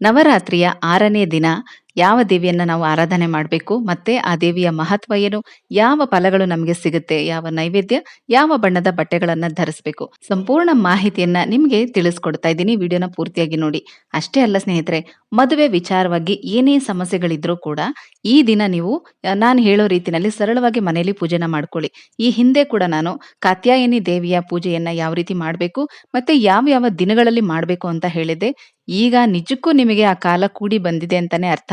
ನವರಾತ್ರಿಯ ಆರನೇ ದಿನ ಯಾವ ದೇವಿಯನ್ನ ನಾವು ಆರಾಧನೆ ಮಾಡಬೇಕು, ಮತ್ತೆ ಆ ದೇವಿಯ ಮಹತ್ವ ಏನು, ಯಾವ ಫಲಗಳು ನಮಗೆ ಸಿಗುತ್ತೆ, ಯಾವ ನೈವೇದ್ಯ, ಯಾವ ಬಣ್ಣದ ಬಟ್ಟೆಗಳನ್ನು ಧರಿಸಬೇಕು, ಸಂಪೂರ್ಣ ಮಾಹಿತಿಯನ್ನ ನಿಮಗೆ ತಿಳಿಸ್ಕೊಡ್ತಾ ಇದ್ದೀನಿ. ವಿಡಿಯೋನ ಪೂರ್ತಿಯಾಗಿ ನೋಡಿ. ಅಷ್ಟೇ ಅಲ್ಲ ಸ್ನೇಹಿತರೆ, ಮದುವೆ ವಿಚಾರವಾಗಿ ಏನೇ ಸಮಸ್ಯೆಗಳಿದ್ರೂ ಕೂಡ ಈ ದಿನ ನೀವು ನಾನು ಹೇಳೋ ರೀತಿನಲ್ಲಿ ಸರಳವಾಗಿ ಮನೆಯಲ್ಲಿ ಪೂಜೆನ ಮಾಡ್ಕೊಳ್ಳಿ. ಈ ಹಿಂದೆ ಕೂಡ ನಾನು ಕಾತ್ಯಾಯಿನಿ ದೇವಿಯ ಪೂಜೆಯನ್ನ ಯಾವ ರೀತಿ ಮಾಡಬೇಕು, ಮತ್ತೆ ಯಾವ ಯಾವ ದಿನಗಳಲ್ಲಿ ಮಾಡಬೇಕು ಅಂತ ಹೇಳಿದ್ದೆ. ಈಗ ನಿಜಕ್ಕೂ ನಿಮಗೆ ಆ ಕಾಲ ಕೂಡಿ ಬಂದಿದೆ ಅಂತಾನೆ ಅರ್ಥ.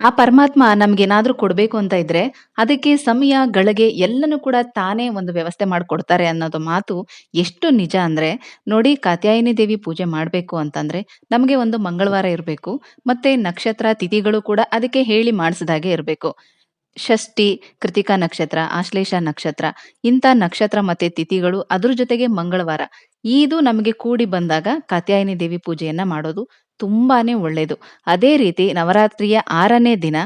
ಆ ಪರಮಾತ್ಮ ನಮ್ಗೇನಾದ್ರೂ ಕೊಡ್ಬೇಕು ಅಂತ ಇದ್ರೆ ಅದಕ್ಕೆ ಸಮಯ, ಗಳಿಗೆ ಎಲ್ಲನೂ ಕೂಡ ತಾನೇ ಒಂದು ವ್ಯವಸ್ಥೆ ಮಾಡ್ಕೊಡ್ತಾರೆ ಅನ್ನೋದು ಮಾತು ಎಷ್ಟು ನಿಜ ಅಂದ್ರೆ, ನೋಡಿ ಕಾತ್ಯಾಯಿನಿ ದೇವಿ ಪೂಜೆ ಮಾಡ್ಬೇಕು ಅಂತಂದ್ರೆ ನಮಗೆ ಒಂದು ಮಂಗಳವಾರ ಇರಬೇಕು, ಮತ್ತೆ ನಕ್ಷತ್ರ ತಿಥಿಗಳು ಕೂಡ ಅದಕ್ಕೆ ಹೇಳಿ ಮಾಡಿಸಿದಾಗೆ ಇರಬೇಕು. ಷಷ್ಠಿ, ಕೃತಿಕಾ ನಕ್ಷತ್ರ, ಆಶ್ಲೇಷ ನಕ್ಷತ್ರ, ಇಂಥ ನಕ್ಷತ್ರ ಮತ್ತೆ ತಿಥಿಗಳು ಅದ್ರ ಜೊತೆಗೆ ಮಂಗಳವಾರ. ಇದು ನಮಗೆ ಕೂಡಿ ಬಂದಾಗ ಕಾತ್ಯಾಯನಿ ದೇವಿ ಪೂಜೆಯನ್ನ ಮಾಡೋದು ತುಂಬಾನೇ ಒಳ್ಳೇದು. ಅದೇ ರೀತಿ ನವರಾತ್ರಿಯ ಆರನೇ ದಿನ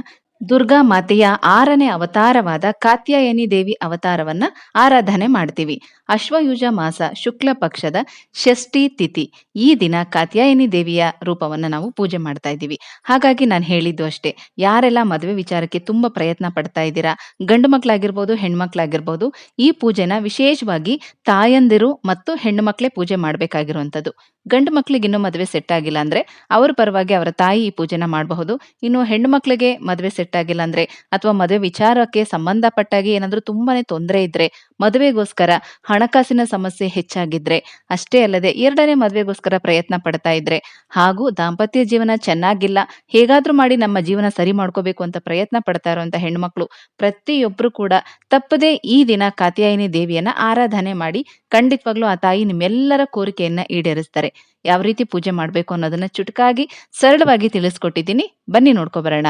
ದುರ್ಗಾ ಮಾತೆಯ ಆರನೇ ಅವತಾರವಾದ ಕಾತ್ಯಾಯನಿ ದೇವಿ ಅವತಾರವನ್ನ ಆರಾಧನೆ ಮಾಡ್ತೀವಿ. ಅಶ್ವಯುಜ ಮಾಸ ಶುಕ್ಲ ಪಕ್ಷದ ಷಷ್ಠಿ ತಿಥಿ. ಈ ದಿನ ಕಾತ್ಯಾಯಿನಿ ದೇವಿಯ ರೂಪವನ್ನ ನಾವು ಪೂಜೆ ಮಾಡ್ತಾ ಇದ್ದೀವಿ. ಹಾಗಾಗಿ ನಾನು ಹೇಳಿದ್ದು ಅಷ್ಟೇ, ಯಾರೆಲ್ಲ ಮದುವೆ ವಿಚಾರಕ್ಕೆ ತುಂಬಾ ಪ್ರಯತ್ನ ಪಡ್ತಾ ಇದ್ದೀರಾ, ಗಂಡು ಮಕ್ಕಳಾಗಿರ್ಬೋದು ಹೆಣ್ಮಕ್ಳಾಗಿರ್ಬೋದು ಈ ಪೂಜೆನ ವಿಶೇಷವಾಗಿ ತಾಯಂದಿರು ಮತ್ತು ಹೆಣ್ಣು ಮಕ್ಕಳೇ ಪೂಜೆ ಮಾಡಬೇಕಾಗಿರುವಂಥದ್ದು. ಗಂಡು ಮಕ್ಕಳಿಗೆ ಇನ್ನೂ ಮದುವೆ ಸೆಟ್ ಆಗಿಲ್ಲ ಅಂದ್ರೆ ಅವ್ರ ಪರವಾಗಿ ಅವರ ತಾಯಿ ಈ ಪೂಜೆನ ಮಾಡಬಹುದು. ಇನ್ನು ಹೆಣ್ಣು ಮಕ್ಕಳಿಗೆ ಮದುವೆ ಸೆಟ್ ಆಗಿಲ್ಲ ಅಂದ್ರೆ ಅಥವಾ ಮದುವೆ ವಿಚಾರಕ್ಕೆ ಸಂಬಂಧಪಟ್ಟಾಗಿ ಏನಾದರೂ ತುಂಬಾನೇ ತೊಂದರೆ ಇದ್ರೆ ಮದುವೆಗೋಸ್ಕರ ಹಣಕಾಸಿನ ಸಮಸ್ಯೆ ಹೆಚ್ಚಾಗಿದ್ರೆ ಅಷ್ಟೇ ಅಲ್ಲದೆ ಎರಡನೇ ಮದುವೆಗೋಸ್ಕರ ಪ್ರಯತ್ನ ಪಡ್ತಾ ಇದ್ರೆ ಹಾಗೂ ದಾಂಪತ್ಯ ಜೀವನ ಚೆನ್ನಾಗಿಲ್ಲ, ಹೇಗಾದ್ರೂ ಮಾಡಿ ನಮ್ಮ ಜೀವನ ಸರಿ ಮಾಡ್ಕೋಬೇಕು ಅಂತ ಪ್ರಯತ್ನ ಪಡ್ತಾ ಇರುವಂತ ಹೆಣ್ಮಕ್ಳು ಪ್ರತಿಯೊಬ್ರು ಕೂಡ ತಪ್ಪದೇ ಈ ದಿನ ಕಾತ್ಯಾಯಿನಿ ದೇವಿಯನ್ನ ಆರಾಧನೆ ಮಾಡಿ ಖಂಡಿತವಾಗ್ಲೂ ಆ ತಾಯಿ ನಿಮ್ಮೆಲ್ಲರ ಕೋರಿಕೆಯನ್ನ ಈಡೇರಿಸ್ತಾರೆ. ಯಾವ ರೀತಿ ಪೂಜೆ ಮಾಡಬೇಕು ಅನ್ನೋದನ್ನ ಚುಟುಕಾಗಿ ಸರಳವಾಗಿ ತಿಳಿಸ್ಕೊಟ್ಟಿದ್ದೀನಿ. ಬನ್ನಿ ನೋಡ್ಕೊ ಬರೋಣ.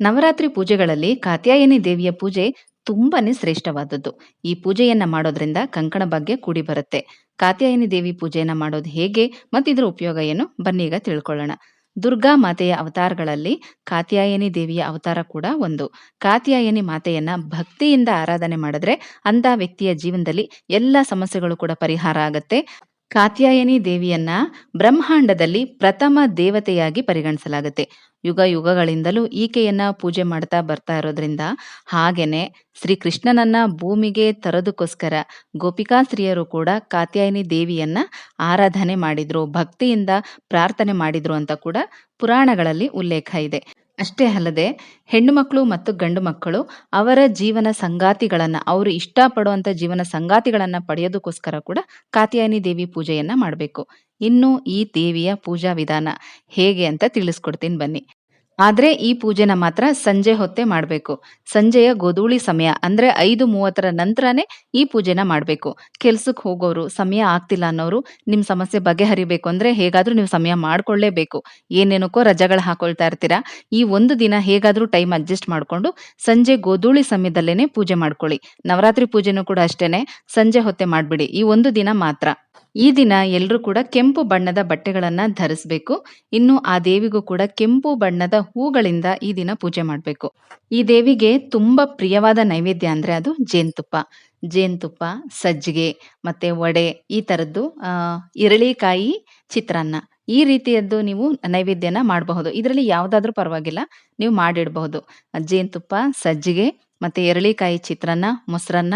ನವರಾತ್ರಿ ಪೂಜೆಗಳಲ್ಲಿ ಕಾತ್ಯಾಯಿನಿ ದೇವಿಯ ಪೂಜೆ ತುಂಬಾನೇ ಶ್ರೇಷ್ಠವಾದದ್ದು. ಈ ಪೂಜೆಯನ್ನ ಮಾಡೋದ್ರಿಂದ ಕಂಕಣ ಭಾಗ್ಯ ಕೂಡಿ ಬರುತ್ತೆ. ಕಾತ್ಯಾಯನಿ ದೇವಿ ಪೂಜೆಯನ್ನ ಮಾಡೋದು ಹೇಗೆ ಮತ್ತು ಇದರ ಉಪಯೋಗ ಏನು ಬನ್ನಿ ಈಗ ತಿಳ್ಕೊಳ್ಳೋಣ. ದುರ್ಗಾ ಮಾತೆಯ ಅವತಾರಗಳಲ್ಲಿ ಕಾತ್ಯಾಯನಿ ದೇವಿಯ ಅವತಾರ ಕೂಡ ಒಂದು. ಕಾತ್ಯಾಯನಿ ಮಾತೆಯನ್ನ ಭಕ್ತಿಯಿಂದ ಆರಾಧನೆ ಮಾಡಿದ್ರೆ ಅಂಧ ವ್ಯಕ್ತಿಯ ಜೀವನದಲ್ಲಿ ಎಲ್ಲ ಸಮಸ್ಯೆಗಳು ಕೂಡ ಪರಿಹಾರ ಆಗತ್ತೆ. ಕಾತ್ಯಾಯನಿ ದೇವಿಯನ್ನ ಬ್ರಹ್ಮಾಂಡದಲ್ಲಿ ಪ್ರಥಮ ದೇವತೆಯಾಗಿ ಪರಿಗಣಿಸಲಾಗುತ್ತೆ. ಯುಗ ಯುಗಗಳಿಂದಲೂ ಈಕೆಯನ್ನ ಪೂಜೆ ಮಾಡ್ತಾ ಬರ್ತಾ ಇರೋದ್ರಿಂದ ಹಾಗೇನೆ ಶ್ರೀ ಕೃಷ್ಣನನ್ನ ಭೂಮಿಗೆ ತರೋದಕ್ಕೋಸ್ಕರ ಗೋಪಿಕಾಸ್ತ್ರೀಯರು ಕೂಡ ಕಾತ್ಯಾಯನಿ ದೇವಿಯನ್ನ ಆರಾಧನೆ ಮಾಡಿದ್ರು, ಭಕ್ತಿಯಿಂದ ಪ್ರಾರ್ಥನೆ ಮಾಡಿದ್ರು ಅಂತ ಕೂಡ ಪುರಾಣಗಳಲ್ಲಿ ಉಲ್ಲೇಖ ಇದೆ. ಅಷ್ಟೇ ಅಲ್ಲದೆ ಹೆಣ್ಣು ಮಕ್ಕಳು ಮತ್ತು ಗಂಡು ಮಕ್ಕಳು ಅವರ ಜೀವನ ಸಂಗಾತಿಗಳನ್ನ, ಅವರು ಇಷ್ಟಪಡುವಂಥ ಜೀವನ ಸಂಗಾತಿಗಳನ್ನ ಪಡೆಯೋದಕ್ಕೋಸ್ಕರ ಕೂಡ ಕಾತ್ಯಾಯನಿ ದೇವಿ ಪೂಜೆಯನ್ನ ಮಾಡಬೇಕು. ಇನ್ನು ಈ ದೇವಿಯ ಪೂಜಾ ವಿಧಾನ ಹೇಗೆ ಅಂತ ತಿಳಿಸ್ಕೊಡ್ತೀನಿ ಬನ್ನಿ. ಆದ್ರೆ ಈ ಪೂಜೆನ ಮಾತ್ರ ಸಂಜೆ ಹೊತ್ತೇ ಮಾಡಬೇಕು. ಸಂಜೆಯ ಗೋಧೂಳಿ ಸಮಯ ಅಂದ್ರೆ ಐದು ಮೂವತ್ತರ ನಂತರನೇ ಈ ಪೂಜೆನ ಮಾಡಬೇಕು. ಕೆಲ್ಸಕ್ಕೆ ಹೋಗೋರು ಸಮಯ ಆಗ್ತಿಲ್ಲ ಅನ್ನೋರು ನಿಮ್ಮ ಸಮಸ್ಯೆ ಬಗೆಹರಿಬೇಕು ಅಂದ್ರೆ ಹೇಗಾದ್ರೂ ನೀವು ಸಮಯ ಮಾಡ್ಕೊಳ್ಳೇಬೇಕು. ಏನೇನಕ್ಕೋ ರಜೆಗಳು ಹಾಕೊಳ್ತಾ ಇರ್ತೀರಾ. ಈ ಒಂದು ದಿನ ಹೇಗಾದ್ರೂ ಟೈಮ್ ಅಡ್ಜಸ್ಟ್ ಮಾಡ್ಕೊಂಡು ಸಂಜೆ ಗೋಧೂಳಿ ಸಮಯದಲ್ಲೇನೆ ಪೂಜೆ ಮಾಡ್ಕೊಳ್ಳಿ. ನವರಾತ್ರಿ ಪೂಜೆನೂ ಕೂಡ ಅಷ್ಟೇನೆ. ಸಂಜೆ ಹೊತ್ತೆ ಮಾಡ್ಬಿಡಿ. ಈ ಒಂದು ದಿನ ಮಾತ್ರ. ಈ ದಿನ ಎಲ್ಲರೂ ಕೂಡ ಕೆಂಪು ಬಣ್ಣದ ಬಟ್ಟೆಗಳನ್ನು ಧರಿಸಬೇಕು. ಇನ್ನು ಆ ದೇವಿಗೂ ಕೂಡ ಕೆಂಪು ಬಣ್ಣದ ಹೂಗಳಿಂದ ಈ ದಿನ ಪೂಜೆ ಮಾಡಬೇಕು. ಈ ದೇವಿಗೆ ತುಂಬಾ ಪ್ರಿಯವಾದ ನೈವೇದ್ಯ ಅಂದ್ರೆ ಅದು ಜೇನುತುಪ್ಪ. ಜೇನುತುಪ್ಪ, ಸಜ್ಜಿಗೆ ಮತ್ತೆ ವಡೆ ಈ ತರದ್ದು, ಆ ಇರಳಿಕಾಯಿ ಚಿತ್ರಾನ್ನ. ಈ ರೀತಿಯದ್ದು ನೀವು ನೈವೇದ್ಯನ ಮಾಡಬಹುದು. ಇದರಲ್ಲಿ ಯಾವುದಾದ್ರೂ ಪರವಾಗಿಲ್ಲ, ನೀವು ಮಾಡಿಡಬಹುದು. ಜೇನುತುಪ್ಪ, ಸಜ್ಜಿಗೆ ಮತ್ತೆ ಎರಳಿಕಾಯಿ ಚಿತ್ರಾನ್ನ, ಮೊಸರನ್ನ.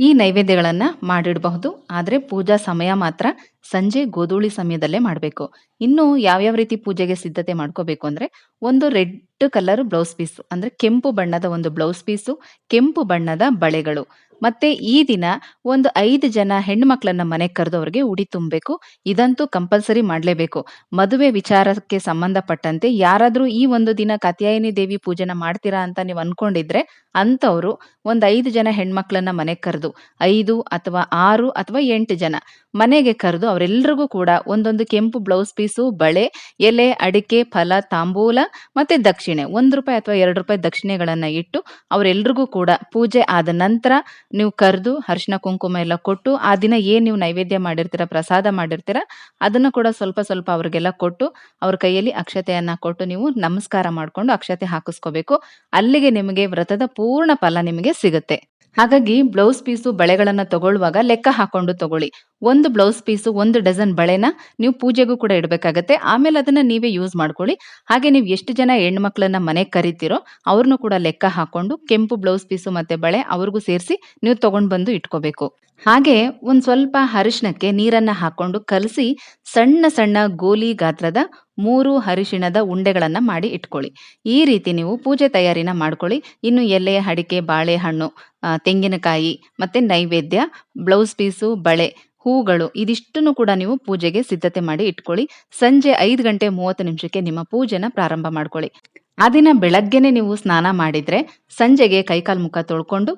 ಈ ನೈವೇದ್ಯಗಳನ್ನ ಮಾಡಿಡಬಹುದು. ಆದ್ರೆ ಪೂಜಾ ಸಮಯ ಮಾತ್ರ ಸಂಜೆ ಗೋಧೂಳಿ ಸಮಯದಲ್ಲೇ ಮಾಡಬೇಕು. ಇನ್ನು ಯಾವ್ಯಾವ ರೀತಿ ಪೂಜೆಗೆ ಸಿದ್ಧತೆ ಮಾಡ್ಕೋಬೇಕು ಅಂದ್ರೆ ಒಂದು ರೆಡ್ ಕಲರ್ ಬ್ಲೌಸ್ ಪೀಸ್ ಅಂದ್ರೆ ಕೆಂಪು ಬಣ್ಣದ ಒಂದು ಬ್ಲೌಸ್ ಪೀಸು, ಕೆಂಪು ಬಣ್ಣದ ಬಳೆಗಳು. ಮತ್ತೆ ಈ ದಿನ ಒಂದು ಐದು ಜನ ಹೆಣ್ಮಕ್ಳನ್ನ ಮನೆಗೆ ಕರೆದು ಅವ್ರಿಗೆ ಉಡಿ ತುಂಬಬೇಕು. ಇದಂತೂ ಕಂಪಲ್ಸರಿ ಮಾಡಲೇಬೇಕು. ಮದುವೆ ವಿಚಾರಕ್ಕೆ ಸಂಬಂಧಪಟ್ಟಂತೆ ಯಾರಾದರೂ ಈ ಒಂದು ದಿನ ಕತ್ಯಾಯಿನಿ ದೇವಿ ಪೂಜೆನ ಮಾಡ್ತೀರಾ ಅಂತ ನೀವು ಅನ್ಕೊಂಡಿದ್ರೆ ಅಂತವ್ರು ಒಂದು ಐದು ಜನ ಹೆಣ್ಮಕ್ಳನ್ನ ಮನೆಗೆ ಕರೆದು, ಐದು ಅಥವಾ ಆರು ಅಥವಾ ಎಂಟು ಜನ ಮನೆಗೆ ಕರೆದು ಅವರೆಲ್ಲರಿಗೂ ಕೂಡ ಒಂದೊಂದು ಕೆಂಪು ಬ್ಲೌಸ್ ಪೀಸು, ಬಳೆ, ಎಲೆ, ಅಡಿಕೆ, ಫಲ, ತಾಂಬೂಲ ಮತ್ತೆ ದಕ್ಷಿಣೆ, ಒಂದು ರೂಪಾಯಿ ಅಥವಾ ಎರಡು ರೂಪಾಯಿ ದಕ್ಷಿಣೆಗಳನ್ನ ಇಟ್ಟು ಅವರೆಲ್ರಿಗೂ ಕೂಡ ಪೂಜೆ ಆದ ನಂತರ ನೀವು ಕರೆದು ಅರಿಶಿನ, ಕುಂಕುಮ ಎಲ್ಲ ಕೊಟ್ಟು ಆ ದಿನ ಏನ್ ನೀವು ನೈವೇದ್ಯ ಮಾಡಿರ್ತೀರ, ಪ್ರಸಾದ ಮಾಡಿರ್ತೀರ, ಅದನ್ನ ಕೂಡ ಸ್ವಲ್ಪ ಸ್ವಲ್ಪ ಅವ್ರಿಗೆಲ್ಲ ಕೊಟ್ಟು ಅವ್ರ ಕೈಯಲ್ಲಿ ಅಕ್ಷತೆಯನ್ನ ಕೊಟ್ಟು ನೀವು ನಮಸ್ಕಾರ ಮಾಡ್ಕೊಂಡು ಅಕ್ಷತೆ ಹಾಕಿಸ್ಕೋಬೇಕು ಅಲ್ಲಿಗೆ ನಿಮಗೆ ವ್ರತದ ಪೂರ್ಣ ಫಲ ನಿಮಗೆ ಸಿಗುತ್ತೆ ಹಾಗಾಗಿ ಬ್ಲೌಸ್ ಪೀಸು ಬಳೆಗಳನ್ನ ತಗೊಳ್ಳುವಾಗ ಲೆಕ್ಕ ಹಾಕೊಂಡು ತಗೊಳ್ಳಿ. ಒಂದು ಬ್ಲೌಸ್ ಪೀಸು, ಒಂದು ಡಜನ್ ಬಳೆನ ನೀವು ಪೂಜೆಗೂ ಕೂಡ ಇಡಬೇಕಾಗತ್ತೆ. ಆಮೇಲೆ ಅದನ್ನ ನೀವೇ ಯೂಸ್ ಮಾಡ್ಕೊಳ್ಳಿ. ಹಾಗೆ ನೀವು ಎಷ್ಟು ಜನ ಹೆಣ್ಮಕ್ಳನ್ನ ಮನೆಗೆ ಕರಿತೀರೋ ಅವ್ರನ್ನು ಕೂಡ ಲೆಕ್ಕ ಹಾಕೊಂಡು ಕೆಂಪು ಬ್ಲೌಸ್ ಪೀಸು ಮತ್ತೆ ಬಳೆ ಅವ್ರಿಗೂ ಸೇರಿಸಿ ನೀವು ತಗೊಂಡು ಬಂದು ಇಟ್ಕೋಬೇಕು. ಹಾಗೆ ಒಂದು ಸ್ವಲ್ಪ ಅರಿಶಿಣಕ್ಕೆ ನೀರನ್ನ ಹಾಕೊಂಡು ಕಲಸಿ ಸಣ್ಣ ಸಣ್ಣ ಗೋಲಿ ಗಾತ್ರದ ಮೂರು ಅರಿಶಿಣದ ಉಂಡೆಗಳನ್ನ ಮಾಡಿ ಇಟ್ಕೊಳ್ಳಿ. ಈ ರೀತಿ ನೀವು ಪೂಜೆ ತಯಾರಿನ ಮಾಡ್ಕೊಳ್ಳಿ. ಇನ್ನು ಎಲೆ, ಅಡಿಕೆ, ಬಾಳೆಹಣ್ಣು, ತೆಂಗಿನಕಾಯಿ ಮತ್ತೆ ನೈವೇದ್ಯ, ಬ್ಲೌಸ್ ಪೀಸು, ಬಳೆ, ಹೂಗಳು ಇದಿಷ್ಟನ್ನು ಕೂಡ ನೀವು ಪೂಜೆಗೆ ಸಿದ್ಧತೆ ಮಾಡಿ ಇಟ್ಕೊಳ್ಳಿ. ಸಂಜೆ ಐದು ಗಂಟೆ ಮೂವತ್ತು ನಿಮಿಷಕ್ಕೆ ನಿಮ್ಮ ಪೂಜೆನ ಪ್ರಾರಂಭ ಮಾಡ್ಕೊಳ್ಳಿ. ಆ ದಿನ ಬೆಳಗ್ಗೆನೆ ನೀವು ಸ್ನಾನ ಮಾಡಿದ್ರೆ, ಸಂಜೆಗೆ ಕೈಕಾಲು ಮುಖ ತೊಳ್ಕೊಂಡು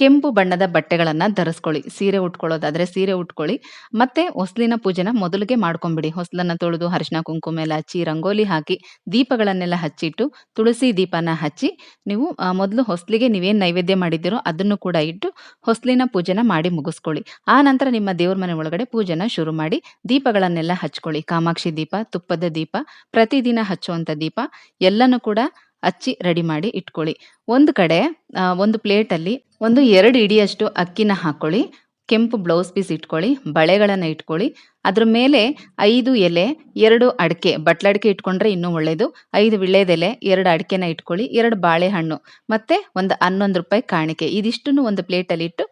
ಕೆಂಪು ಬಣ್ಣದ ಬಟ್ಟೆಗಳನ್ನ ಧರಿಸ್ಕೊಳ್ಳಿ. ಸೀರೆ ಉಟ್ಕೊಳ್ಳೋದಾದ್ರೆ ಸೀರೆ ಉಟ್ಕೊಳ್ಳಿ. ಮತ್ತೆ ಹೊಸ್ಲಿನ ಪೂಜೆನ ಮೊದಲಿಗೆ ಮಾಡ್ಕೊಂಬಿಡಿ. ಹೊಸ್ಲನ್ನ ತೊಳೆದು ಅರಿಶಿನ ಕುಂಕುಮ ಎಲ್ಲ ಹಚ್ಚಿ ರಂಗೋಲಿ ಹಾಕಿ ದೀಪಗಳನ್ನೆಲ್ಲ ಹಚ್ಚಿಟ್ಟು ತುಳಸಿ ದೀಪನ ಹಚ್ಚಿ ನೀವು ಮೊದಲು ಹೊಸ್ಲಿಗೆ ನೀವೇನು ನೈವೇದ್ಯ ಮಾಡಿದ್ದೀರೋ ಅದನ್ನು ಕೂಡ ಇಟ್ಟು ಹೊಸ್ಲಿನ ಪೂಜೆನ ಮಾಡಿ ಮುಗಿಸ್ಕೊಳ್ಳಿ. ಆ ನಂತರ ನಿಮ್ಮ ದೇವ್ರ ಮನೆ ಒಳಗಡೆ ಪೂಜೆನ ಶುರು ಮಾಡಿ ದೀಪಗಳನ್ನೆಲ್ಲ ಹಚ್ಕೊಳ್ಳಿ. ಕಾಮಾಕ್ಷಿ ದೀಪ, ತುಪ್ಪದ ದೀಪ, ಪ್ರತಿದಿನ ಹಚ್ಚುವಂಥ ದೀಪ ಎಲ್ಲನೂ ಕೂಡ ಹಚ್ಚಿ ರೆಡಿ ಮಾಡಿ ಇಟ್ಕೊಳ್ಳಿ. ಒಂದು ಕಡೆ ಒಂದು ಪ್ಲೇಟಲ್ಲಿ ಒಂದು ಎರಡು ಇಡಿಯಷ್ಟು ಅಕ್ಕಿನ ಹಾಕೊಳ್ಳಿ. ಕೆಂಪು ಬ್ಲೌಸ್ ಪೀಸ್ ಇಟ್ಕೊಳ್ಳಿ. ಬಳೆಗಳನ್ನು ಇಟ್ಕೊಳ್ಳಿ. ಅದ್ರ ಮೇಲೆ ಐದು ಎಲೆ, ಎರಡು ಅಡಿಕೆ, ಬಟ್ಲಡಿಕೆ ಇಟ್ಕೊಂಡ್ರೆ ಇನ್ನೂ ಒಳ್ಳೇದು. 5 ವಿಳ್ಯದೆಲೆ, 2 ಅಡಿಕೆನ ಇಟ್ಕೊಳ್ಳಿ. ಎರಡು ಬಾಳೆಹಣ್ಣು ಮತ್ತೆ ಒಂದು ₹11 ಕಾಣಿಕೆ. ಇದಿಷ್ಟನ್ನು ಒಂದು ಪ್ಲೇಟಲ್ಲಿ ಇಟ್ಟು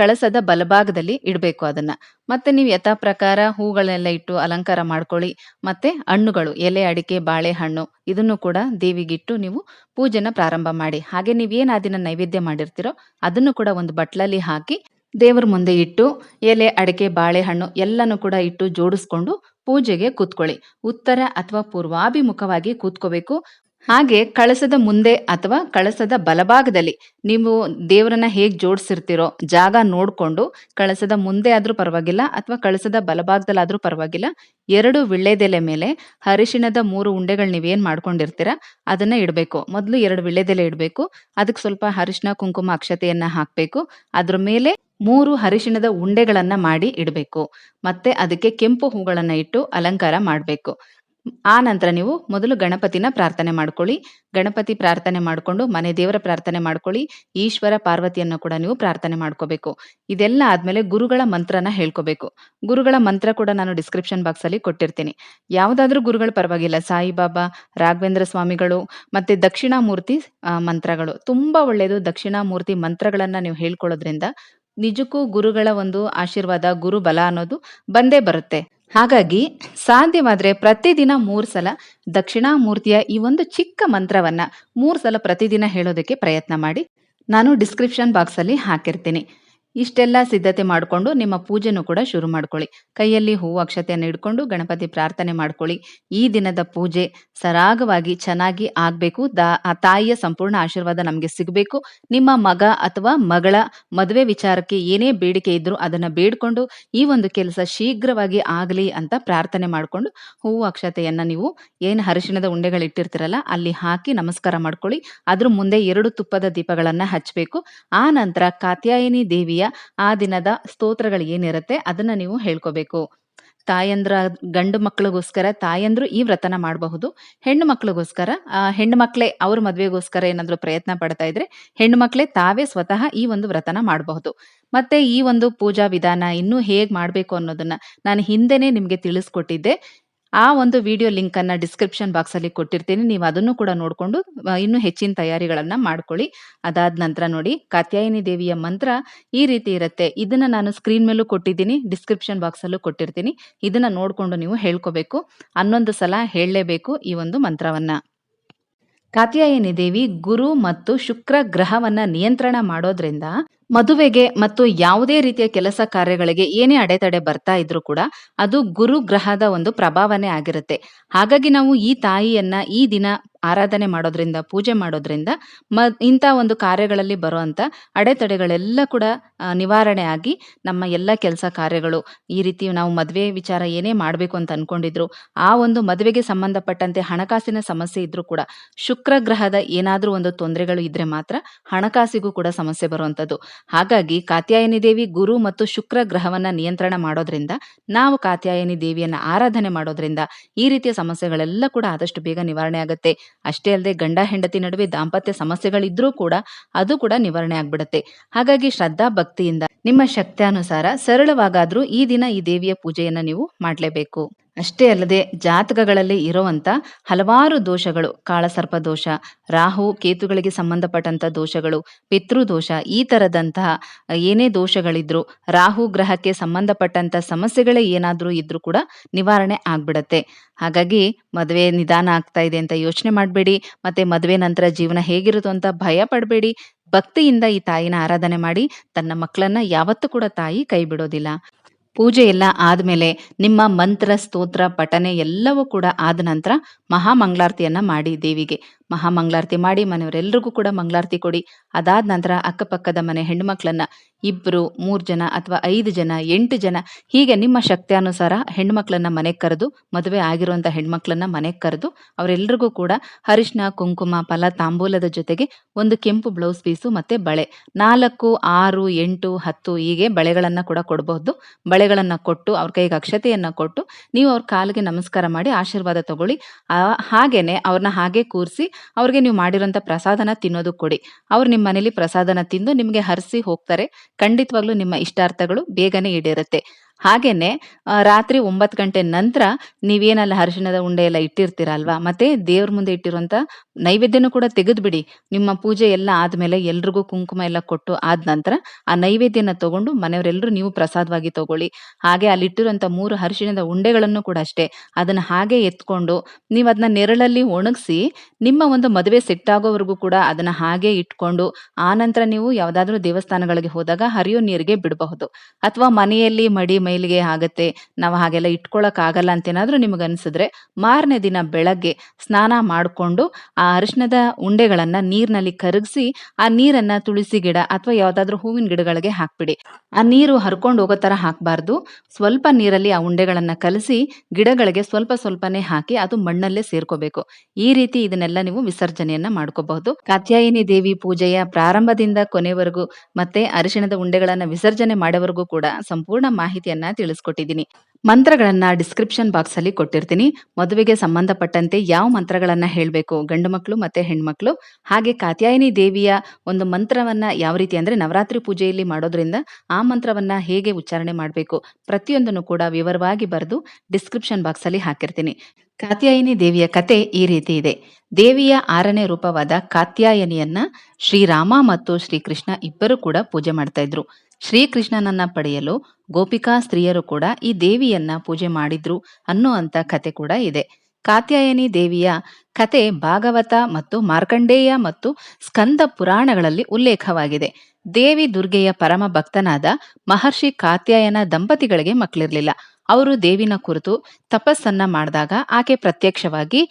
ಕಳಸದ ಬಲಭಾಗದಲ್ಲಿ ಇಡಬೇಕು ಅದನ್ನ. ಮತ್ತೆ ನೀವು ಯಥಾ ಪ್ರಕಾರ ಹೂಗಳನ್ನೆಲ್ಲ ಇಟ್ಟು ಅಲಂಕಾರ ಮಾಡ್ಕೊಳ್ಳಿ. ಮತ್ತೆ ಹಣ್ಣುಗಳು ಎಲೆ, ಅಡಿಕೆ, ಬಾಳೆಹಣ್ಣು ಇದನ್ನು ಕೂಡ ದೇವಿಗಿಟ್ಟು ನೀವು ಪೂಜೆನ ಪ್ರಾರಂಭ ಮಾಡಿ. ಹಾಗೆ ನೀವೇನು ಆ ದಿನ ನೈವೇದ್ಯ ಮಾಡಿರ್ತೀರೋ ಅದನ್ನು ಕೂಡ ಒಂದು ಬಟ್ಲಲ್ಲಿ ಹಾಕಿ ದೇವರ ಮುಂದೆ ಇಟ್ಟು ಎಲೆ, ಅಡಿಕೆ, ಬಾಳೆಹಣ್ಣು ಎಲ್ಲನೂ ಕೂಡ ಇಟ್ಟು ಜೋಡಿಸ್ಕೊಂಡು ಪೂಜೆಗೆ ಕೂತ್ಕೊಳ್ಳಿ. ಉತ್ತರ ಅಥವಾ ಪೂರ್ವಾಭಿಮುಖವಾಗಿ ಕೂತ್ಕೋಬೇಕು. ಹಾಗೆ ಕಳಸದ ಮುಂದೆ ಅಥವಾ ಕಳಸದ ಬಲಭಾಗದಲ್ಲಿ ನೀವು ದೇವರನ್ನ ಹೇಗೆ ಜೋಡಿಸಿರ್ತೀರೋ ಜಾಗ ನೋಡ್ಕೊಂಡು ಕಳಸದ ಮುಂದೆ ಆದ್ರೂ ಪರವಾಗಿಲ್ಲ ಅಥವಾ ಕಳಸದ ಬಲಭಾಗದಲ್ಲಾದ್ರೂ ಪರವಾಗಿಲ್ಲ. ಎರಡು ವಿಳ್ಳೆದೆಲೆ ಮೇಲೆ ಅರಿಶಿಣದ ಮೂರು ಉಂಡೆಗಳು ನೀವೇನ್ ಮಾಡ್ಕೊಂಡಿರ್ತೀರಾ ಅದನ್ನ ಇಡಬೇಕು. ಮೊದಲು ಎರಡು ವಿಳ್ಳೆದೆಲೆ ಇಡಬೇಕು. ಅದಕ್ಕೆ ಸ್ವಲ್ಪ ಅರಿಶಿಣ, ಕುಂಕುಮ, ಅಕ್ಷತೆಯನ್ನ ಹಾಕ್ಬೇಕು. ಅದ್ರ ಮೇಲೆ 3 ಅರಿಶಿಣದ ಉಂಡೆಗಳನ್ನ ಮಾಡಿ ಇಡಬೇಕು. ಮತ್ತೆ ಅದಕ್ಕೆ ಕೆಂಪು ಹೂಗಳನ್ನ ಇಟ್ಟು ಅಲಂಕಾರ ಮಾಡಬೇಕು ಆ ನಂತರ ನೀವು ಮೊದಲು ಗಣಪತಿನ ಪ್ರಾರ್ಥನೆ ಮಾಡ್ಕೊಳ್ಳಿ. ಗಣಪತಿ ಪ್ರಾರ್ಥನೆ ಮಾಡ್ಕೊಂಡು ಮನೆ ದೇವರ ಪ್ರಾರ್ಥನೆ ಮಾಡ್ಕೊಳ್ಳಿ. ಈಶ್ವರ, ಪಾರ್ವತಿಯನ್ನ ಕೂಡ ನೀವು ಪ್ರಾರ್ಥನೆ ಮಾಡ್ಕೋಬೇಕು. ಇದೆಲ್ಲ ಆದ್ಮೇಲೆ ಗುರುಗಳ ಮಂತ್ರನ ಹೇಳ್ಕೋಬೇಕು. ಗುರುಗಳ ಮಂತ್ರ ಕೂಡ ನಾನು ಡಿಸ್ಕ್ರಿಪ್ಷನ್ ಬಾಕ್ಸ್ ಅಲ್ಲಿ ಕೊಟ್ಟಿರ್ತೀನಿ. ಯಾವುದಾದ್ರೂ ಗುರುಗಳು ಪರವಾಗಿಲ್ಲ. ಸಾಯಿಬಾಬಾ, ರಾಘವೇಂದ್ರ ಸ್ವಾಮಿಗಳು ಮತ್ತೆ ದಕ್ಷಿಣಾಮೂರ್ತಿ ಮಂತ್ರಗಳು ತುಂಬಾ ಒಳ್ಳೆಯದು. ದಕ್ಷಿಣಾಮೂರ್ತಿ ಮಂತ್ರಗಳನ್ನ ನೀವು ಹೇಳ್ಕೊಳ್ಳೋದ್ರಿಂದ ನಿಜಕ್ಕೂ ಗುರುಗಳ ಒಂದು ಆಶೀರ್ವಾದ, ಗುರು ಬಲ ಅನ್ನೋದು ಬಂದೇ ಬರುತ್ತೆ. ಹಾಗಾಗಿ ಸಾಧ್ಯವಾದ್ರೆ ಪ್ರತಿದಿನ ಮೂರು ಸಲ ದಕ್ಷಿಣಾಮೂರ್ತಿಯ ಈ ಒಂದು ಚಿಕ್ಕ ಮಂತ್ರವನ್ನ ಮೂರು ಸಲ ಪ್ರತಿದಿನ ಹೇಳೋದಕ್ಕೆ ಪ್ರಯತ್ನ ಮಾಡಿ. ನಾನು ಡಿಸ್ಕ್ರಿಪ್ಷನ್ ಬಾಕ್ಸಲ್ಲಿ ಹಾಕಿರ್ತೀನಿ. ಇಷ್ಟೆಲ್ಲ ಸಿದ್ಧತೆ ಮಾಡ್ಕೊಂಡು ನಿಮ್ಮ ಪೂಜೆನೂ ಕೂಡ ಶುರು ಮಾಡ್ಕೊಳ್ಳಿ. ಕೈಯಲ್ಲಿ ಹೂವು, ಅಕ್ಷತೆಯನ್ನು ಇಟ್ಕೊಂಡು ಗಣಪತಿ ಪ್ರಾರ್ಥನೆ ಮಾಡ್ಕೊಳ್ಳಿ. ಈ ದಿನದ ಪೂಜೆ ಸರಾಗವಾಗಿ ಚೆನ್ನಾಗಿ ಆಗಬೇಕು ದ ಆ ತಾಯಿಯ ಸಂಪೂರ್ಣ ಆಶೀರ್ವಾದ ನಮಗೆ ಸಿಗಬೇಕು ನಿಮ್ಮ ಮಗ ಅಥವಾ ಮಗಳ ಮದುವೆ ವಿಚಾರಕ್ಕೆ ಏನೇ ಬೇಡಿಕೆ ಇದ್ರೂ ಅದನ್ನ ಬೇಡ್ಕೊಂಡು ಈ ಒಂದು ಕೆಲಸ ಶೀಘ್ರವಾಗಿ ಆಗಲಿ ಅಂತ ಪ್ರಾರ್ಥನೆ ಮಾಡ್ಕೊಂಡು ಹೂವು, ಅಕ್ಷತೆಯನ್ನು ನೀವು ಏನು ಅರಿಶಿಣದ ಉಂಡೆಗಳು ಇಟ್ಟಿರ್ತೀರಲ್ಲ ಅಲ್ಲಿ ಹಾಕಿ ನಮಸ್ಕಾರ ಮಾಡ್ಕೊಳ್ಳಿ. ಅದ್ರ ಮುಂದೆ ಎರಡು ತುಪ್ಪದ ದೀಪಗಳನ್ನು ಹಚ್ಚಬೇಕು ಆ ನಂತರ ಕಾತ್ಯಾಯಿನಿ ದೇವಿಯ ಆ ದಿನದ ಸ್ತೋತ್ರಗಳು ಏನಿರುತ್ತೆ ಅದನ್ನ ನೀವು ಹೇಳ್ಕೋಬೇಕು. ತಾಯಂದ್ರ, ಗಂಡು ಮಕ್ಕಳಿಗೋಸ್ಕರ ತಾಯಂದ್ರು ಈ ವ್ರತನ ಮಾಡಬಹುದು. ಹೆಣ್ಣು ಮಕ್ಕಳಿಗೋಸ್ಕರ ಹೆಣ್ಣು ಮಕ್ಕಳೇ ಅವ್ರ ಮದುವೆಗೋಸ್ಕರ ಏನಾದ್ರು ಪ್ರಯತ್ನ ಪಡ್ತಾ ಇದ್ರೆ ಹೆಣ್ಣು ಮಕ್ಕಳೇ ತಾವೇ ಸ್ವತಃ ಈ ಒಂದು ವ್ರತನ ಮಾಡಬಹುದು. ಮತ್ತೆ ಈ ಒಂದು ಪೂಜಾ ವಿಧಾನ ಇನ್ನೂ ಹೇಗ್ ಮಾಡ್ಬೇಕು ಅನ್ನೋದನ್ನ ನಾನು ಹಿಂದೆನೆ ನಿಮ್ಗೆ ತಿಳಿಸ್ಕೊಟ್ಟಿದ್ದೆ. ಆ ಒಂದು ವಿಡಿಯೋ ಲಿಂಕ್ ಅನ್ನ ಡಿಸ್ಕ್ರಿಪ್ಷನ್ ಬಾಕ್ಸ್ ಅಲ್ಲಿ ಕೊಟ್ಟಿರ್ತೀನಿ. ನೀವು ಅದನ್ನು ಕೂಡ ನೋಡಿಕೊಂಡು ಇನ್ನು ಹೆಚ್ಚಿನ ತಯಾರಿಗಳನ್ನ ಮಾಡ್ಕೊಳ್ಳಿ. ಅದಾದ ನಂತರ ನೋಡಿ, ಕಾತ್ಯಾಯಿನಿ ದೇವಿಯ ಮಂತ್ರ ಈ ರೀತಿ ಇರುತ್ತೆ. ಇದನ್ನ ನಾನು ಸ್ಕ್ರೀನ್ ಮೇಲೂ ಕೊಟ್ಟಿದ್ದೀನಿ. ಡಿಸ್ಕ್ರಿಪ್ಷನ್ ಬಾಕ್ಸ್ ಅಲ್ಲೂ ಕೊಟ್ಟಿರ್ತೀನಿ. ಇದನ್ನ ನೋಡಿಕೊಂಡು ನೀವು ಹೇಳ್ಕೋಬೇಕು. 11 ಸಲ ಹೇಳಲೇಬೇಕು ಈ ಒಂದು ಮಂತ್ರವನ್ನ. ಕಾತ್ಯಾಯಿನಿ ದೇವಿ ಗುರು ಮತ್ತು ಶುಕ್ರ ಗ್ರಹವನ್ನ ನಿಯಂತ್ರಣ ಮಾಡೋದ್ರಿಂದ ಮದುವೆಗೆ ಮತ್ತು ಯಾವುದೇ ರೀತಿಯ ಕೆಲಸ ಕಾರ್ಯಗಳಿಗೆ ಏನೇ ಅಡೆತಡೆ ಬರ್ತಾ ಇದ್ರೂ ಕೂಡ ಅದು ಗುರು ಗ್ರಹದ ಒಂದು ಪ್ರಭಾವನೆ ಆಗಿರುತ್ತೆ. ಹಾಗಾಗಿ ನಾವು ಈ ತಾಯಿಯನ್ನ ಈ ದಿನ ಆರಾಧನೆ ಮಾಡೋದ್ರಿಂದ, ಪೂಜೆ ಮಾಡೋದ್ರಿಂದ ಮ ಇಂಥ ಒಂದು ಕಾರ್ಯಗಳಲ್ಲಿ ಬರುವಂಥ ಅಡೆತಡೆಗಳೆಲ್ಲ ಕೂಡ ನಿವಾರಣೆ ಆಗಿ ನಮ್ಮ ಎಲ್ಲ ಕೆಲಸ ಕಾರ್ಯಗಳು ಈ ರೀತಿ ನಾವು ಮದುವೆ ವಿಚಾರ ಏನೇ ಮಾಡಬೇಕು ಅಂತ ಅನ್ಕೊಂಡಿದ್ರು ಆ ಒಂದು ಮದುವೆಗೆ ಸಂಬಂಧಪಟ್ಟಂತೆ ಹಣಕಾಸಿನ ಸಮಸ್ಯೆ ಇದ್ರೂ ಕೂಡ ಶುಕ್ರ ಗ್ರಹದ ಏನಾದ್ರೂ ಒಂದು ತೊಂದರೆಗಳು ಇದ್ರೆ ಮಾತ್ರ ಹಣಕಾಸಿಗೂ ಕೂಡ ಸಮಸ್ಯೆ ಬರುವಂತದ್ದು. ಹಾಗಾಗಿ ಕಾತ್ಯಾಯನಿ ದೇವಿ ಗುರು ಮತ್ತು ಶುಕ್ರ ಗ್ರಹವನ್ನ ನಿಯಂತ್ರಣ ಮಾಡೋದ್ರಿಂದ, ನಾವು ಕಾತ್ಯಾಯನಿ ದೇವಿಯನ್ನ ಆರಾಧನೆ ಮಾಡೋದ್ರಿಂದ ಈ ರೀತಿಯ ಸಮಸ್ಯೆಗಳೆಲ್ಲ ಕೂಡ ಆದಷ್ಟು ಬೇಗ ನಿವಾರಣೆ ಆಗುತ್ತೆ. ಅಷ್ಟೇ ಅಲ್ಲದೆ ಗಂಡ ಹೆಂಡತಿ ನಡುವೆ ದಾಂಪತ್ಯ ಸಮಸ್ಯೆಗಳಿದ್ರೂ ಕೂಡ ಅದು ಕೂಡ ನಿವಾರಣೆ ಆಗ್ಬಿಡುತ್ತೆ. ಹಾಗಾಗಿ ಶ್ರದ್ಧಾ ಭಕ್ತಿಯಿಂದ ನಿಮ್ಮ ಶಕ್ತಿಯಾನುಸಾರ ಸರಳವಾಗಾದ್ರೂ ಈ ದಿನ ಈ ದೇವಿಯ ಪೂಜೆಯನ್ನ ನೀವು ಮಾಡಲೇಬೇಕು. ಅಷ್ಟೇ ಅಲ್ಲದೆ ಜಾತಕಗಳಲ್ಲಿ ಇರುವಂತ ಹಲವಾರು ದೋಷಗಳು, ಕಾಳಸರ್ಪ ದೋಷ, ರಾಹು, ಕೇತುಗಳಿಗೆ ಸಂಬಂಧಪಟ್ಟಂತ ದೋಷಗಳು ಪಿತೃದೋಷ ಈ ತರದಂತಹ ಏನೇ ದೋಷಗಳಿದ್ರು, ರಾಹು ಗ್ರಹಕ್ಕೆ ಸಂಬಂಧಪಟ್ಟಂತ ಸಮಸ್ಯೆಗಳೇ ಏನಾದ್ರೂ ಇದ್ರೂ ಕೂಡ ನಿವಾರಣೆ ಆಗ್ಬಿಡತ್ತೆ. ಹಾಗಾಗಿ ಮದುವೆ ನಿಧಾನ ಆಗ್ತಾ ಇದೆ ಅಂತ ಯೋಚನೆ ಮಾಡಬೇಡಿ, ಮತ್ತೆ ಮದುವೆ ನಂತರ ಜೀವನ ಹೇಗಿರುತ್ತೋ ಅಂತ ಭಯ ಪಡಬೇಡಿ, ಭಕ್ತಿಯಿಂದ ಈ ತಾಯಿನ ಆರಾಧನೆ ಮಾಡಿ ತನ್ನ ಮಕ್ಕಳನ್ನ ಯಾವತ್ತೂ ಕೂಡ ತಾಯಿ ಕೈ ಬಿಡೋದಿಲ್ಲ ಪೂಜೆ ಎಲ್ಲ ಆದಮೇಲೆ ನಿಮ್ಮ ಮಂತ್ರ, ಸ್ತೋತ್ರ, ಪಠನೆ ಎಲ್ಲವೂ ಕೂಡ ಆದ ನಂತರ ಮಹಾಮಂಗಳಾರತಿಯನ್ನ ಮಾಡಿ ದೇವಿಗೆ. ಮಹಾಮಂಗಳಾರತಿ ಮಾಡಿ ಮನೆಯವರೆಲ್ಲರಿಗೂ ಕೂಡ ಮಂಗಳಾರತಿ ಕೊಡಿ. ಅದಾದ ನಂತರ ಅಕ್ಕಪಕ್ಕದ ಮನೆ ಹೆಣ್ಮಕ್ಳನ್ನ ಇಬ್ರು, ಮೂರು ಜನ ಅಥವಾ ಐದು ಜನ, ಎಂಟು ಜನ, ಹೀಗೆ ನಿಮ್ಮ ಶಕ್ತಿಯಾನುಸಾರ ಹೆಣ್ಮಕ್ಳನ್ನ ಮನೆಗೆ ಕರೆದು, ಮದುವೆ ಆಗಿರುವಂತ ಹೆಣ್ಮಕ್ಳನ್ನ ಮನೆಗೆ ಕರೆದು ಅವರೆಲ್ಲರಿಗೂ ಕೂಡ ಅರಿಶಿನ ಕುಂಕುಮ, ಫಲ ತಾಂಬೂಲದ ಜೊತೆಗೆ ಒಂದು ಕೆಂಪು ಬ್ಲೌಸ್ ಪೀಸು ಮತ್ತೆ ಬಳೆ. ನಾಲ್ಕು, ಆರು, ಎಂಟು, ಹತ್ತು ಹೀಗೆ ಬಳೆಗಳನ್ನ ಕೂಡ ಕೊಡಬಹುದು. ಬಳೆಗಳನ್ನ ಕೊಟ್ಟು ಅವ್ರ ಕೈಗೆ ಅಕ್ಷತೆಯನ್ನ ಕೊಟ್ಟು ನೀವು ಅವ್ರ ಕಾಲಿಗೆ ನಮಸ್ಕಾರ ಮಾಡಿ ಆಶೀರ್ವಾದ ತಗೊಳ್ಳಿ. ಹಾಗೇನೆ ಅವ್ರನ್ನ ಹಾಗೆ ಕೂರಿಸಿ ಅವ್ರಿಗೆ ನೀವು ಮಾಡಿರೋಂಥ ಪ್ರಸಾದನ ತಿನ್ನೋದು ಕೊಡಿ. ಅವ್ರು ನಿಮ್ಮ ಮನೇಲಿ ಪ್ರಸಾದನ ತಿಂದು ನಿಮಗೆ ಹರಿಸಿ ಹೋಗ್ತಾರೆ. ಖಂಡಿತವಾಗ್ಲೂ ನಿಮ್ಮ ಇಷ್ಟಾರ್ಥಗಳು ಬೇಗನೆ ಈಡೇರುತ್ತೆ. ಹಾಗೇನೆ ರಾತ್ರಿ ಒಂಬತ್ತು ಗಂಟೆ ನಂತರ ನೀವೇನಲ್ಲ ಅರಿಶಿಣದ ಉಂಡೆ ಎಲ್ಲ ಇಟ್ಟಿರ್ತೀರಲ್ವಾ? ಮತ್ತೆ ದೇವ್ರ ಮುಂದೆ ಇಟ್ಟಿರುವಂತ ನೈವೇದ್ಯನೂ ಕೂಡ ತೆಗೆದ್ಬಿಡಿ. ನಿಮ್ಮ ಪೂಜೆ ಎಲ್ಲ ಆದ್ಮೇಲೆ ಎಲ್ರಿಗೂ ಕುಂಕುಮ ಎಲ್ಲ ಕೊಟ್ಟು ಆದ ನಂತರ ಆ ನೈವೇದ್ಯನ ತಗೊಂಡು ಮನೆಯವರೆಲ್ಲರೂ ನೀವು ಪ್ರಸಾದವಾಗಿ ತಗೊಳ್ಳಿ. ಹಾಗೆ ಅಲ್ಲಿ ಇಟ್ಟಿರುವಂತ ಮೂರು ಅರಿಶಿಣದ ಉಂಡೆಗಳನ್ನು ಕೂಡ ಅಷ್ಟೇ. ಅದನ್ನ ಹಾಗೆ ಎತ್ಕೊಂಡು ನೀವು ಅದನ್ನ ನೆರಳಲ್ಲಿ ಒಣಗಿಸಿ ನಿಮ್ಮ ಒಂದು ಮದುವೆ ಸೆಟ್ ಆಗೋವರೆಗೂ ಕೂಡ ಅದನ್ನ ಹಾಗೆ ಇಟ್ಕೊಂಡು ಆ ನಂತರ ನೀವು ಯಾವ್ದಾದ್ರೂ ದೇವಸ್ಥಾನಗಳಿಗೆ ಹೋದಾಗ ಹರಿಯೋ ನೀರಿಗೆ ಬಿಡಬಹುದು. ಅಥವಾ ಮನೆಯಲ್ಲಿ ಮಡಿ ಮೈಲಿಗೆ ಆಗತ್ತೆ. ನಾವು ಹಾಗೆಲ್ಲ ಇಟ್ಕೊಳಕ್ ಆಗಲ್ಲ ಅಂತ ಏನಾದ್ರೂ ನಿಮಗೆ ಅನ್ಸಿದ್ರೆ ಮಾರನೇ ದಿನ ಬೆಳಗ್ಗೆ ಸ್ನಾನ ಮಾಡಿಕೊಂಡು ಆ ಅರಿಶಿನದ ಉಂಡೆಗಳನ್ನ ನೀರಿನಲ್ಲಿ ಕರಗಿಸಿ, ಆ ನೀರನ್ನ ತುಳಸಿ ಗಿಡ ಅಥವಾ ಯಾವ್ದಾದ್ರು ಹೂವಿನ ಗಿಡಗಳಿಗೆ ಹಾಕ್ಬಿಡಿ. ಆ ನೀರು ಹರ್ಕೊಂಡು ಹೋಗೋ ತರ ಹಾಕಬಾರ್ದು. ಸ್ವಲ್ಪ ನೀರಲ್ಲಿ ಆ ಉಂಡೆಗಳನ್ನ ಕಲಸಿ ಗಿಡಗಳಿಗೆ ಸ್ವಲ್ಪ ಸ್ವಲ್ಪನೇ ಹಾಕಿ ಅದು ಮಣ್ಣಲ್ಲೇ ಸೇರ್ಕೋಬೇಕು. ಈ ರೀತಿ ಇದನ್ನೆಲ್ಲ ನೀವು ವಿಸರ್ಜನೆಯನ್ನ ಮಾಡ್ಕೋಬಹುದು. ಕಾತ್ಯಾಯಿನಿ ದೇವಿ ಪೂಜೆಯ ಪ್ರಾರಂಭದಿಂದ ಕೊನೆವರೆಗೂ ಮತ್ತೆ ಅರಿಶಿಣದ ಉಂಡೆಗಳನ್ನ ವಿಸರ್ಜನೆ ಮಾಡೋವರೆಗೂ ಕೂಡ ಸಂಪೂರ್ಣ ಮಾಹಿತಿಯನ್ನ ತಿಳಿಸ್ಕೊಟ್ಟಿದ್ದೀನಿ. ಮಂತ್ರಗಳನ್ನ ಡಿಸ್ಕ್ರಿಪ್ಷನ್ ಬಾಕ್ಸ್ ಅಲ್ಲಿ ಕೊಟ್ಟಿರ್ತೀನಿ. ಮದುವೆಗೆ ಸಂಬಂಧಪಟ್ಟಂತೆ ಯಾವ ಮಂತ್ರಗಳನ್ನ ಹೇಳಬೇಕು? ಗಂಡು ಮಕ್ಕಳು ಮತ್ತೆ ಹೆಣ್ಮಕ್ಳು. ಹಾಗೆ ಕಾತ್ಯಾಯಿನಿ ದೇವಿಯ ಒಂದು ಮಂತ್ರವನ್ನ ಯಾವ ರೀತಿ ಅಂದ್ರೆ ನವರಾತ್ರಿ ಪೂಜೆಯಲ್ಲಿ ಮಾಡೋದ್ರಿಂದ ಆ ಮಂತ್ರವನ್ನ ಹೇಗೆ ಉಚ್ಚಾರಣೆ ಮಾಡಬೇಕು? ಪ್ರತಿಯೊಂದನ್ನು ಕೂಡ ವಿವರವಾಗಿ ಬರೆದು ಡಿಸ್ಕ್ರಿಪ್ಷನ್ ಬಾಕ್ಸ್ ಅಲ್ಲಿ ಹಾಕಿರ್ತೀನಿ. ಕಾತ್ಯಾಯಿನಿ ದೇವಿಯ ಕತೆ ಈ ರೀತಿ ಇದೆ. ದೇವಿಯ ಆರನೇ ರೂಪವಾದ ಕಾತ್ಯಾಯನಿಯನ್ನ ಶ್ರೀರಾಮ ಮತ್ತು ಶ್ರೀಕೃಷ್ಣ ಇಬ್ಬರು ಕೂಡ ಪೂಜೆ ಮಾಡ್ತಾ ಇದ್ರು. ಶ್ರೀಕೃಷ್ಣನನ್ನ ಪಡೆಯಲು ಗೋಪಿಕಾ ಸ್ತ್ರೀಯರು ಕೂಡ ಈ ದೇವಿಯನ್ನ ಪೂಜೆ ಮಾಡಿದ್ರು ಅನ್ನೋ ಅಂತ ಕತೆ ಕೂಡ ಇದೆ. ಕಾತ್ಯಾಯನಿ ದೇವಿಯ ಕತೆ ಭಾಗವತ ಮತ್ತು ಮಾರ್ಕಂಡೇಯ ಮತ್ತು ಸ್ಕಂದ ಪುರಾಣಗಳಲ್ಲಿ ಉಲ್ಲೇಖವಾಗಿದೆ. ದೇವಿ ದುರ್ಗೆಯ ಪರಮ ಭಕ್ತನಾದ ಮಹರ್ಷಿ ಕಾತ್ಯಾಯನ ದಂಪತಿಗಳಿಗೆ ಮಕ್ಕಳಿರಲಿಲ್ಲ. ಅವರು ದೇವಿನ ಕುರಿತು ತಪಸ್ಸನ್ನ ಮಾಡಿದಾಗ ಆಕೆ ಪ್ರತ್ಯಕ್ಷವಾಗಿ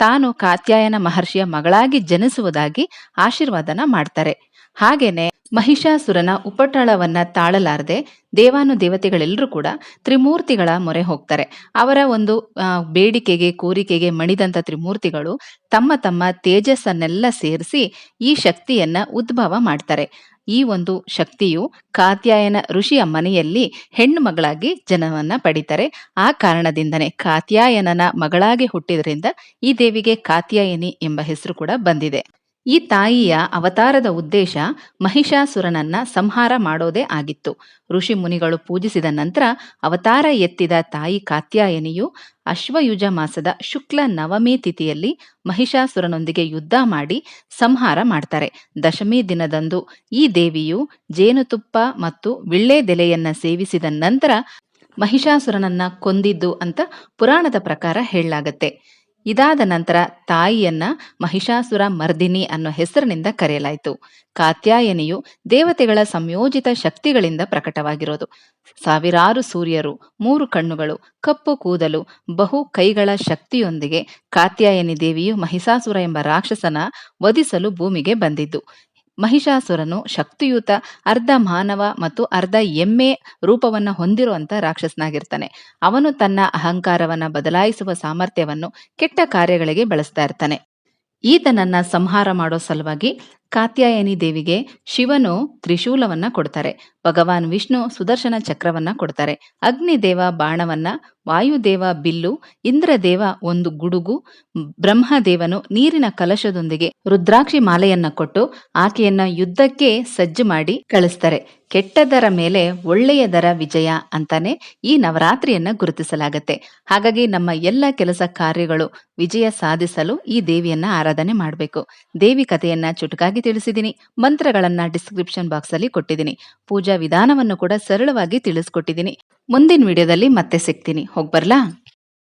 ತಾನು ಕಾತ್ಯಾಯನ ಮಹರ್ಷಿಯ ಮಗಳಾಗಿ ಜನಿಸುವುದಾಗಿ ಆಶೀರ್ವಾದನ ಮಾಡ್ತಾರೆ. ಹಾಗೇನೆ ಮಹಿಷಾಸುರನ ಉಪಟಳವನ್ನ ತಾಳಲಾರದೆ ದೇವಾನು ದೇವತೆಗಳೆಲ್ಲರೂ ಕೂಡ ತ್ರಿಮೂರ್ತಿಗಳ ಮೊರೆ ಹೋಗ್ತಾರೆ. ಅವರ ಒಂದು ಬೇಡಿಕೆಗೆ, ಕೋರಿಕೆಗೆ ಮಣಿದಂತ ತ್ರಿಮೂರ್ತಿಗಳು ತಮ್ಮ ತಮ್ಮ ತೇಜಸ್ಸನ್ನೆಲ್ಲ ಸೇರಿಸಿ ಈ ಶಕ್ತಿಯನ್ನ ಉದ್ಭವ ಮಾಡ್ತಾರೆ. ಈ ಒಂದು ಶಕ್ತಿಯು ಕಾತ್ಯಾಯನ ಋಷಿಯ ಮನೆಯಲ್ಲಿ ಹೆಣ್ಣು ಮಗಳಾಗಿ ಜನವನ್ನ ಪಡಿತಾರೆ. ಆ ಕಾರಣದಿಂದನೇ ಕಾತ್ಯಾಯನನ ಮಗಳಾಗಿ ಹುಟ್ಟಿದ್ರಿಂದ ಈ ದೇವಿಗೆ ಕಾತ್ಯಾಯನಿ ಎಂಬ ಹೆಸರು ಕೂಡ ಬಂದಿದೆ. ಈ ತಾಯಿಯ ಅವತಾರದ ಉದ್ದೇಶ ಮಹಿಷಾಸುರನನ್ನ ಸಂಹಾರ ಮಾಡೋದೇ ಆಗಿತ್ತು. ಋಷಿ ಮುನಿಗಳು ಪೂಜಿಸಿದ ನಂತರ ಅವತಾರ ಎತ್ತಿದ ತಾಯಿ ಕಾತ್ಯಾಯನಿಯು ಅಶ್ವಯುಜ ಮಾಸದ ಶುಕ್ಲ ನವಮಿ ತಿಥಿಯಲ್ಲಿ ಮಹಿಷಾಸುರನೊಂದಿಗೆ ಯುದ್ಧ ಮಾಡಿ ಸಂಹಾರ ಮಾಡ್ತಾರೆ. ದಶಮಿ ದಿನದಂದು ಈ ದೇವಿಯು ಜೇನುತುಪ್ಪ ಮತ್ತು ವಿಳ್ಳೆದೆಲೆಯನ್ನ ಸೇವಿಸಿದ ನಂತರ ಮಹಿಷಾಸುರನನ್ನ ಕೊಂದಿದ್ದು ಅಂತ ಪುರಾಣದ ಪ್ರಕಾರ ಹೇಳಲಾಗತ್ತೆ. ಇದಾದ ನಂತರ ತಾಯಿಯನ್ನ ಮಹಿಷಾಸುರ ಮರ್ದಿನಿ ಅನ್ನೋ ಹೆಸರಿನಿಂದ ಕರೆಯಲಾಯಿತು. ಕಾತ್ಯಾಯನಿಯು ದೇವತೆಗಳ ಸಂಯೋಜಿತ ಶಕ್ತಿಗಳಿಂದ ಪ್ರಕಟವಾಗಿರೋದು. ಸಾವಿರಾರು ಸೂರ್ಯರು, ಮೂರು ಕಣ್ಣುಗಳು, ಕಪ್ಪು ಕೂದಲು, ಬಹು ಕೈಗಳ ಶಕ್ತಿಯೊಂದಿಗೆ ಕಾತ್ಯಾಯನಿ ದೇವಿಯು ಮಹಿಷಾಸುರ ಎಂಬ ರಾಕ್ಷಸನ ವಧಿಸಲು ಭೂಮಿಗೆ ಬಂದಿದ್ದು. ಮಹಿಷಾಸುರನು ಶಕ್ತಿಯುತ, ಅರ್ಧ ಮಾನವ ಮತ್ತು ಅರ್ಧ ಎಮ್ಮೆ ರೂಪವನ್ನ ಹೊಂದಿರುವಂತ ರಾಕ್ಷಸನಾಗಿರ್ತಾನೆ. ಅವನು ತನ್ನ ಅಹಂಕಾರವನ್ನ ಬದಲಾಯಿಸುವ ಸಾಮರ್ಥ್ಯವನ್ನು ಕೆಟ್ಟ ಕಾರ್ಯಗಳಿಗೆ ಬಳಸ್ತಾ ಇರ್ತಾನೆ. ಈತನನ್ನ ಸಂಹಾರ ಮಾಡೋ ಸಲುವಾಗಿ ಕಾತ್ಯಾಯನಿ ದೇವಿಗೆ ಶಿವನು ತ್ರಿಶೂಲವನ್ನ ಕೊಡ್ತಾರೆ. ಭಗವಾನ್ ವಿಷ್ಣು ಸುದರ್ಶನ ಚಕ್ರವನ್ನ ಕೊಡ್ತಾರೆ. ಅಗ್ನಿದೇವ ಬಾಣವನ್ನ ವಾಯುದೇವ ಬಿಲ್ಲು, ಇಂದ್ರದೇವ ಒಂದು ಗುಡುಗು, ಬ್ರಹ್ಮದೇವನು ನೀರಿನ ಕಲಶದೊಂದಿಗೆ ರುದ್ರಾಕ್ಷಿ ಮಾಲೆಯನ್ನ ಕೊಟ್ಟು ಆಕೆಯನ್ನ ಯುದ್ಧಕ್ಕೆ ಸಜ್ಜು ಮಾಡಿ ಕಳಿಸ್ತಾರೆ. ಕೆಟ್ಟದರ ಮೇಲೆ ಒಳ್ಳೆಯದರ ವಿಜಯ ಅಂತಾನೆ ಈ ನವರಾತ್ರಿಯನ್ನ ಗುರುತಿಸಲಾಗತ್ತೆ. ಹಾಗಾಗಿ ನಮ್ಮ ಎಲ್ಲ ಕೆಲಸ ಕಾರ್ಯಗಳು ವಿಜಯ ಸಾಧಿಸಲು ಈ ದೇವಿಯನ್ನ ಆರಾಧನೆ ಮಾಡಬೇಕು. ದೇವಿ ಕಥೆಯನ್ನ ಚುಟುಕಾಗಿ ತಿಳಿಸಿದ್ದೀನಿ ಮಂತ್ರಗಳನ್ನ ಡಿಸ್ಕ್ರಿಪ್ಷನ್ ಬಾಕ್ಸ್ ಅಲ್ಲಿ ಕೊಟ್ಟಿದ್ದೀನಿ ಪೂಜಾ ವಿಧಾನವನ್ನು ಕೂಡ ಸರಳವಾಗಿ ತಿಳಿಸ್ಕೊಟ್ಟಿದ್ದೀನಿ ಮುಂದಿನ ವಿಡಿಯೋದಲ್ಲಿ ಮತ್ತೆ ಸಿಗ್ತೀನಿ. ಹೋಗ್ಬರ್ಲಾ?